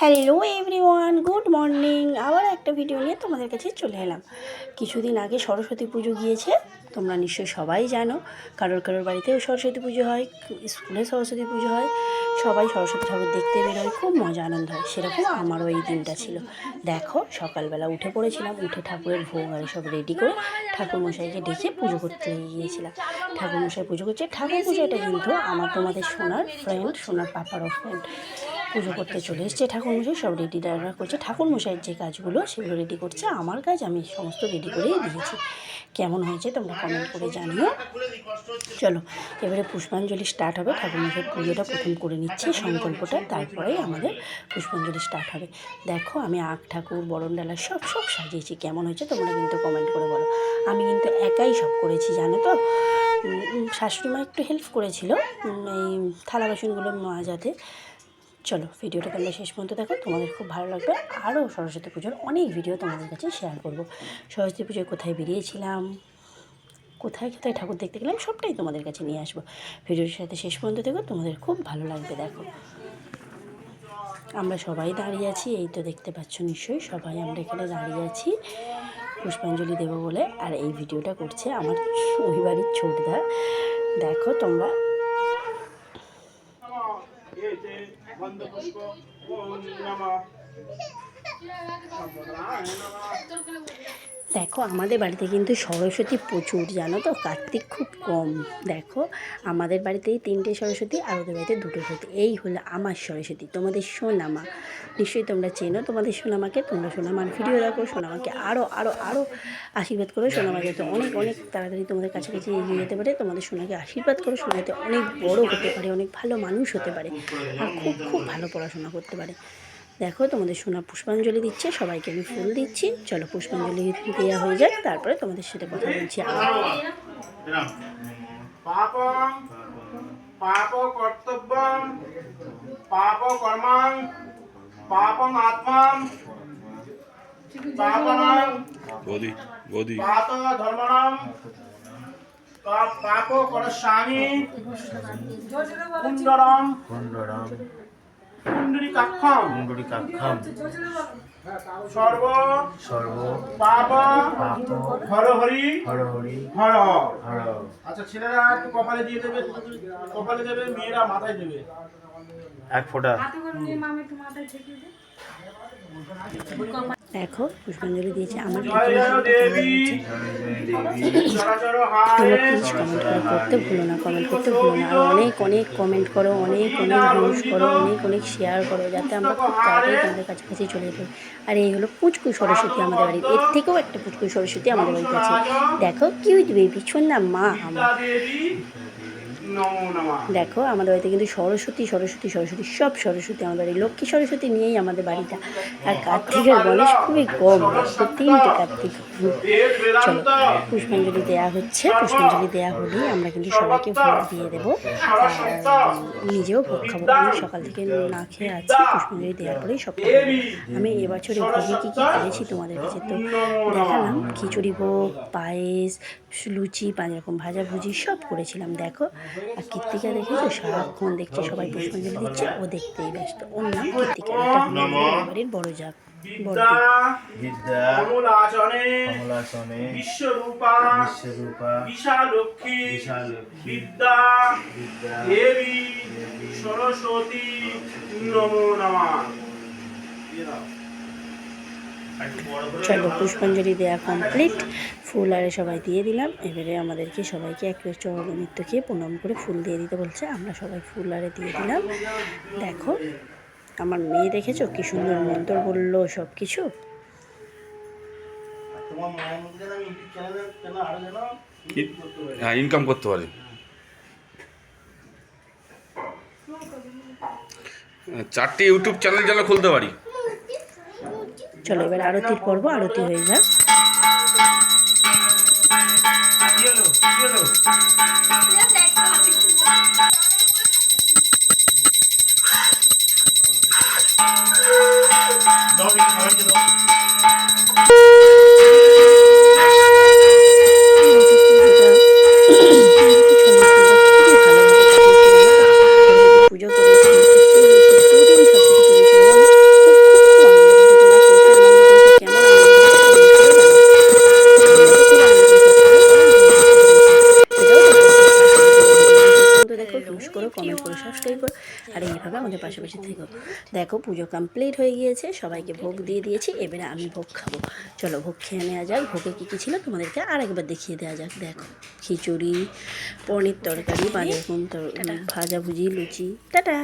Hello everyone, good morning. আবার একটা video নিয়ে তোমাদের কাছে চলে এলাম। কিছুদিন আগে সরস্বতী পুজো গিয়েছে, তোমরা নিশ্চয়ই সবাই জানো। কারোর কারোর বাড়িতেও সরস্বতী পুজো হয়, স্কুলে সরস্বতী পুজো হয়। সবাই সরস্বতী ঠাকুর দেখতে বেরোয়, খুব মজা আনন্দ হয়। সেরকম আমারও এই দিনটা ছিল। দেখো, সকালবেলা উঠে পড়েছিলাম, উঠে ঠাকুরের ভোগ আর সব রেডি করে ঠাকুর মশাইকে ডেকে পুজো করতে গিয়েছিলাম। ঠাকুর মশাই পুজো করছে। ঠাকুর পুজোটা কিন্তু আমার তোমাদের সোনার ফ্রেন্ড সোনার পাপারও ফ্রেন্ড পুজো করতে চলে এসছে ঠাকুরমশাই, সব রেডি ডারা করছে। ঠাকুরমশাইয়ের যে কাজগুলো, সেগুলো রেডি করছে। আমার কাজ আমি সমস্ত রেডি করেই দিয়েছি। কেমন হয়েছে তোমরা কমেন্ট করে জানিও। চলো, এবারে পুষ্পাঞ্জলি স্টার্ট হবে। ঠাকুরমশাই পুজোটা প্রথম করে নিচ্ছি, সংকল্পটা। তারপরেই আমাদের পুষ্পাঞ্জলি স্টার্ট হবে। দেখো, আমি আখ, ঠাকুর, বরণ, ডালা সব সব সাজিয়েছি। কেমন হয়েছে তোমরা কিন্তু কমেন্ট করে বলো। আমি কিন্তু একাই সব করেছি, জানো তো? শাশুড়ি মা একটু হেল্প করেছিল এই থালা বাসনগুলো মাজাতে। চলো ভিডিওটা তোমরা শেষ পর্যন্ত দেখো। তোমাদের খুব ভালো লাগবে। আরও সরস্বতী পুজোর অনেক ভিডিও তোমাদের কাছে শেয়ার করব। সরস্বতী পুজোয় কোথায় বেরিয়েছিলাম, কোথায় কোথায় ঠাকুর দেখতে গেলাম, সবটাই তোমাদের কাছে নিয়ে আসব। ভিডিওর সাথে শেষ পর্যন্ত দেখো, তোমাদের খুব ভালো লাগবে, দেখো। আমরা সবাই দাঁড়িয়ে আছি, এই তো দেখতে পাচ্ছ নিশ্চয়ই সবাই আমরা এখানে দাঁড়িয়ে আছি। পুষ্পাঞ্জলি দেবো বলে, আর এই ভিডিওটা করছে আমার ওই বাড়ির ছোটদা। দেখো তোমরা बंद पुष्प ओम नमः দেখো, আমাদের বাড়িতে কিন্তু সরস্বতী প্রচুর, জানো তো? কার্তিক খুব কম। দেখো, আমাদের বাড়িতেই তিনটে সরস্বতী আর ওদের বাড়িতে দুটো সরস্বতী। এই হলো আমার সরস্বতী, তোমাদের সোনামা। নিশ্চয়ই তোমরা চেনো, তোমাদের সোনামাকে। তোমরা সোনামার ভিডিও রাখো সোনামাকে আরও আরও আরও আশীর্বাদ করো। সোনামা যাতে অনেক অনেক তাড়াতাড়ি তোমাদের কাছাকাছি এগিয়ে যেতে পারে, তোমাদের সোনাকে আশীর্বাদ করো। সোনা যাতে অনেক বড় হতে পারে, অনেক ভালো মানুষ হতে পারে, আর খুব খুব ভালো পড়াশোনা করতে পারে। দেখো তোমাদের সোনা পুষ্পাঞ্জলি দিচ্ছে সবাইকে আমি ফুল দিচ্ছি। চলো পুষ্পাঞ্জলি দেওয়া হয়ে যাক তারপরে তোমাদের সাথে কথা বলছি পাপ কর্তব্যং কর্মাং পাপ পাপ করস্বামী কুণ্ডরম কুণ্ডরম। কুণ্ডরী কাক্ষম কুণ্ডরিকাক্ষম সর্ব সর্ব পাপ পাপ হর হরি হর হরি হর হর আচ্ছা ছেলেরা একটু কপালে দিয়ে দেবে কপালে দেবে মেয়েরা মাথায় দেবে। এক ফোঁটা। দিয়েছে আমার জয় জয় দেবী পুষ্পাঞ্জলি দিয়েছে আমার প্লিজ কমেন্ট করে করতে ভুলো না কমেন্ট করতে ভুলো না। আর অনেক অনেক কমেন্ট করো অনেক অনেক ভিউজ করো অনেক অনেক শেয়ার করো যাতে আমরা খুব তাড়াতাড়ি তোমাদের কাছাকাছি চলে যেতে আর এই হলো পুচকু সরস্বতী আমাদের বাড়ির এর থেকেও একটা পুচকু সরস্বতী আমাদের বাড়িতে আছে দেখো কিউট বেবি না মা আমার বিদ্যা দেবী নমো নমঃ দেখো আমাদের বাড়িতে কিন্তু সরস্বতী সরস্বতী সরস্বতী সব সরস্বতী আমাদের বাড়ি লক্ষ্মী সরস্বতী নিয়েই আমাদের বাড়িটা। আর কার্তিকের গণেশ খুবই কম দেখো তিনটে কার্তিক। চলো পুষ্পাঞ্জলি দেওয়া হচ্ছে পুষ্পাঞ্জলি দেওয়া হলেই আমরা কিন্তু সবাইকে ভোগ দিয়ে দেবো। নিজেও ভোগ খাব আমি সকাল থেকে না খেয়ে আছি পুষ্পাঞ্জলি দেওয়ার পরেই সব আমি এবছরে ভোগে কী কী করেছি তোমাদের কাছে তো দেখালাম। খিচুড়ি ভোগ পায়েস লুচি পাঁচ রকম ভাজাভুজি সব করেছিলাম দেখো। আর কীর্তিকা দেখেছ সারাক্ষণ দেখছে সবাই পুষ্পাঞ্জলি দিচ্ছে ও দেখতেই ব্যস্ত। ওর নাম কীর্তিকা এটা বাড়ির বড় যাক বিদ্যা কমলাচনে বিশ্বরূপা বিশ্বরূপা বিশালক্ষী বিদ্যা দেবী সরস্বতী নমো নমঃ। চলো, পুষ্পাঞ্জলি দেওয়া কমপ্লিট ফুল আরে সবাই দিয়ে দিলাম। এবারে আমাদেরকে সবাইকে এক চরণ নৃত্যকে প্রণাম করে ফুল দিয়ে দিতে বলছে। আমরা সবাই ফুল আরে দিয়ে দিলাম। দেখো, আমার মেয়ে দেখেছ? কি সুন্দর মন্তর বলল সব কিছু যেন হ্যাঁ ইনকাম করতে পারে। চারটে ইউটিউব চ্যানেল যেন খুলতে পারি। চলো এবার আরতির পর্ব আরতি হয়ে যাক। সাবস্ক্রাইব করো আর এইভাবে আমাদের পাশাপাশি থেকো। দেখো পুজো কমপ্লিট হয়ে গিয়েছে সবাইকে ভোগ দিয়ে দিয়েছি এবারে আমি ভোগ খাব। চলো ভোগ খেয়ে নেওয়া যাক ভোগে কী কী ছিল তোমাদেরকে আর একবার দেখিয়ে দেওয়া যাক। দেখো খিচুড়ি পনির তরকারি বাঁধাকম তর ভাজাভুজি লুচি টাটা।